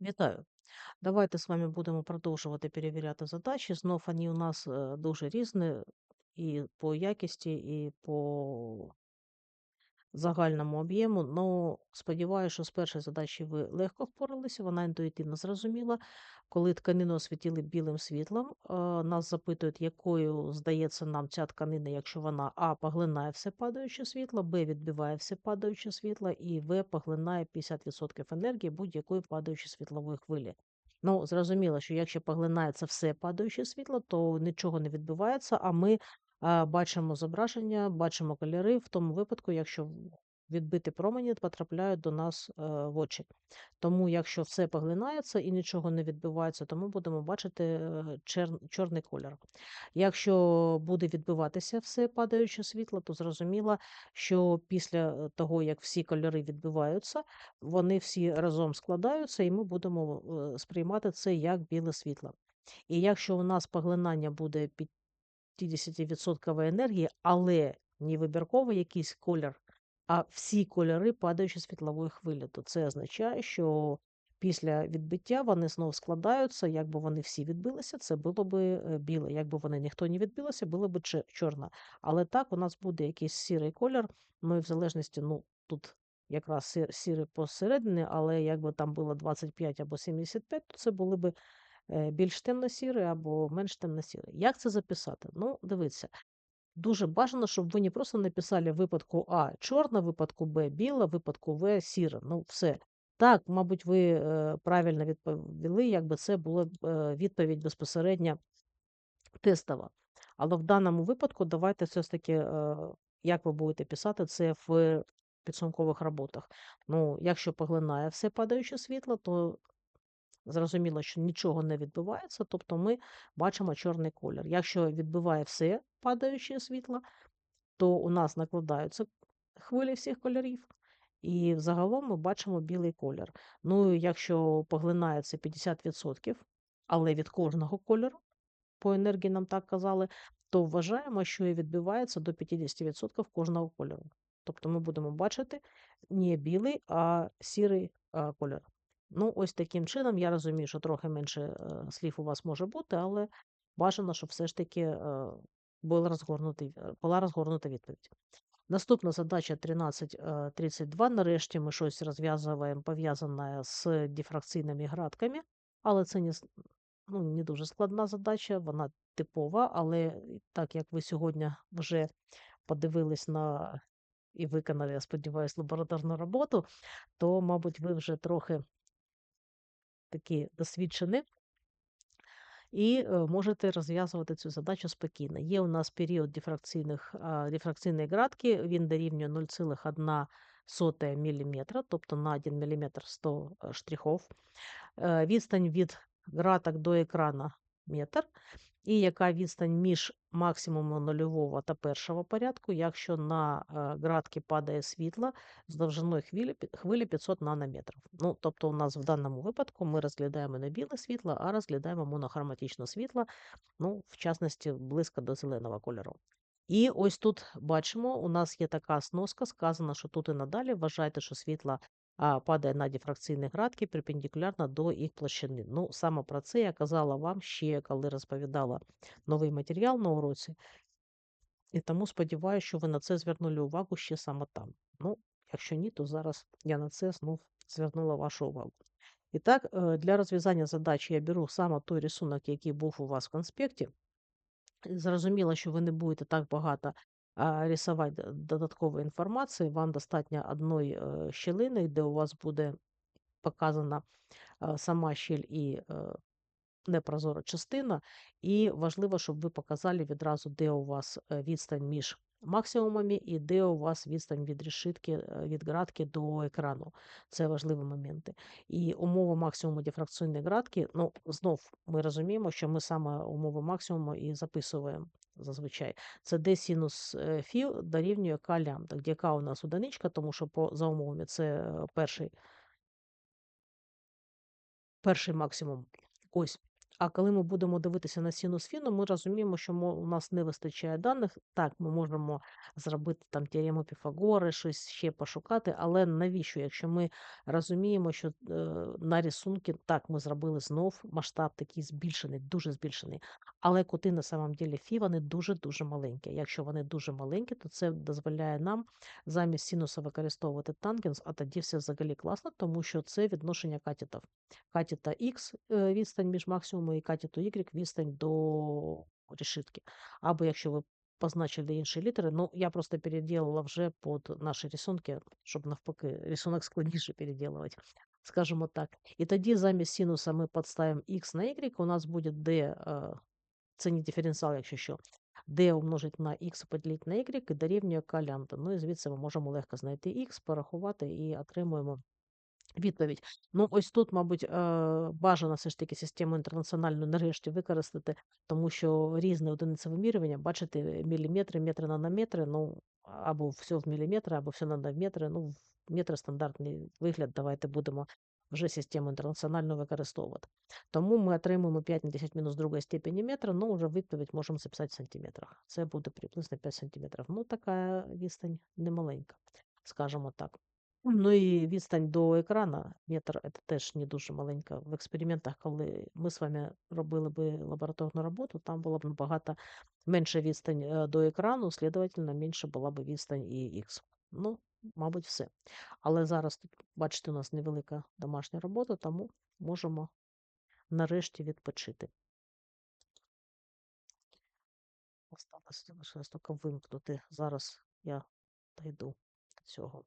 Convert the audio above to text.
Вітаю! Давайте з вами будемо продовжувати перевіряти задачі. Знов вони у нас е, дуже різні і по якісті, і по загальному об'єму. Ну, сподіваюся, що з першої задачі ви легко впоралися, вона інтуїтивно зрозуміла. Коли тканину освітили білим світлом, е, нас запитують, якою здається нам ця тканина, якщо вона А поглинає все падаюче світло, Б відбиває все падаюче світло, і В поглинає 50% енергії будь-якої падаючої світлової хвилі. Ну, зрозуміло, що якщо поглинається все падаюче світло, то нічого не відбувається, а ми бачимо зображення, бачимо кольори в тому випадку, якщо в- відбиті промені потрапляють до нас е, в очі. Тому, якщо все поглинається і нічого не відбувається, то ми будемо бачити е, чер- чорний кольор. Якщо буде відбиватися все падаюче світло, то зрозуміло, що після того, як всі кольори відбиваються, вони всі разом складаються, і ми будемо е, сприймати це як біле світло. І якщо у нас поглинання буде 50% енергії, але не вибірковий якийсь колір, а всі кольори падаючої світлової хвилі, то це означає, що після відбиття вони знову складаються, якби вони всі відбилися, це було би е, біле. Якби вони ніхто не відбилося, було б чорне. Але так у нас буде якийсь сірий колір, ну і в залежності, ну тут якраз сірий посередині, але якби там було 25 або 75, то це були би більш темно-сірий або менш темно-сірий. Як це записати? Ну, дивіться, дуже бажано, щоб ви не просто написали випадку А чорна, випадку Б біла, випадку В сіра. Ну, все. Так, мабуть, ви е, правильно відповіли, якби це була е, відповідь безпосередньо тестова. Але в даному випадку давайте все ж таки, е, як ви будете писати це в підсумкових роботах. Ну, якщо поглинає все падаюче світло, то Зрозуміло, що нічого не відбувається, тобто ми бачимо чорний колір. Якщо відбиває все падаюче світло, то у нас накладаються хвилі всіх кольорів, і взагалом ми бачимо білий колір. Ну, якщо поглинається 50%, але від кожного кольору, по енергії нам так казали, то вважаємо, що і відбивається до 50% кожного кольору. Тобто ми будемо бачити не білий, а сірий кольор. Ну, ось таким чином, я розумію, що трохи менше е, слів у вас може бути, але бажано, щоб все ж таки е, розгорнута, була розгорнута відповідь. Наступна задача 1332. Нарешті ми щось розв'язуємо пов'язане з дифракційними градками, але це не, ну, не дуже складна задача, вона типова, але так як ви сьогодні вже подивились на і виконали, я сподіваюся, лабораторну роботу, то, мабуть, ви вже трохи такі досвідчені і е, можете розв'язувати цю задачу спокійно. Є у нас період дифракційних, дифракційної градки, він дорівнює 0,1 мм, тобто на 1 мм 100 штрихов. Е, Відстань від граток до екрана метр. І яка відстань між максимумом нульового та першого порядку, якщо на е, градки падає світло з довжиною хвилі, 500 нанометрів. Ну, тобто у нас в даному випадку ми розглядаємо не біле світло, а розглядаємо монохроматичне світло, ну, в частності близько до зеленого кольору. І ось тут бачимо, у нас є така сноска, сказано, що тут і надалі вважайте, що світло а, падає на дифракційні градки перпендикулярно до їх площини. Ну, саме про це я казала вам ще, коли розповідала новий матеріал на уроці. І тому сподіваюся, що ви на це звернули увагу ще саме там. Ну, якщо ні, то зараз я на це знов звернула вашу увагу. І так, е, для розв'язання задачі я беру саме той рисунок, який був у вас в конспекті. Зрозуміло, що ви не будете так багато рисувати д- додаткової інформації. Вам достатньо одної е, щілини, де у вас буде показана сама щіль і е, непрозора частина. І важливо, щоб ви показали відразу, де у вас е, відстань між максимумами і де у вас відстань від решітки, е, від градки до екрану. Це важливі моменти. І умова максимуму дифракційної градки, ну, знов ми розуміємо, що ми саме умови максимуму і записуємо зазвичай. Це де синус е, фі дорівнює к лямбда, де к у нас одиничка, тому що по, за умовами це е, перший, перший максимум. Ось. А коли ми будемо дивитися на синус ми розуміємо, що у нас не вистачає даних. Так, ми можемо зробити там теорему Піфагора, щось ще пошукати, але навіщо, якщо ми розуміємо, що, е, на рисунки так, ми зробили знов масштаб такий збільшений, дуже збільшений, але кути на самом ділі фі вони дуже-дуже маленькі. Якщо вони дуже маленькі, то це дозволяє нам замість синуса використовувати тангенс, а тоді все взагалі класно, тому що це відношення катетів. Катета Х е, відстань між максимумом і катету Y відстань до решітки. Або якщо ви позначили інші літери, ну я просто переделала вже під наші рисунки, щоб навпаки рисунок складніше переделувати, скажімо так. І тоді замість синуса ми підставимо Х на Y, у нас буде D, е, це не диференціал, якщо що, D умножить на Х поділити на Y і дорівнює К лямбда. Ну і звідси ми можемо легко знайти Х, порахувати і отримуємо відповідь. Ну, ось тут, мабуть, е, бажано все ж таки систему інтернаціональну нарешті використати, тому що різні одиниці вимірювання, бачите, міліметри, метри, нанометри, ну, або все в міліметри, або все нанометри, ну, в метри стандартний вигляд, давайте будемо вже систему інтернаціональну використовувати. Тому ми отримуємо 5 на 10 мінус другої степені метра, ну, вже відповідь можемо записати в сантиметрах. Це буде приблизно 5 сантиметрів. Ну, така відстань немаленька, скажімо так. Ну і відстань до екрана, метр це теж не дуже маленька. В експериментах, коли ми з вами робили би лабораторну роботу, там було б набагато менша відстань е, до екрану, слідовательно, менше була б відстань і Х. Ну, мабуть, все. Але зараз тут, бачите, у нас невелика домашня робота, тому можемо нарешті відпочити. Осталось лише тільки вимкнути. Зараз я дойду до цього.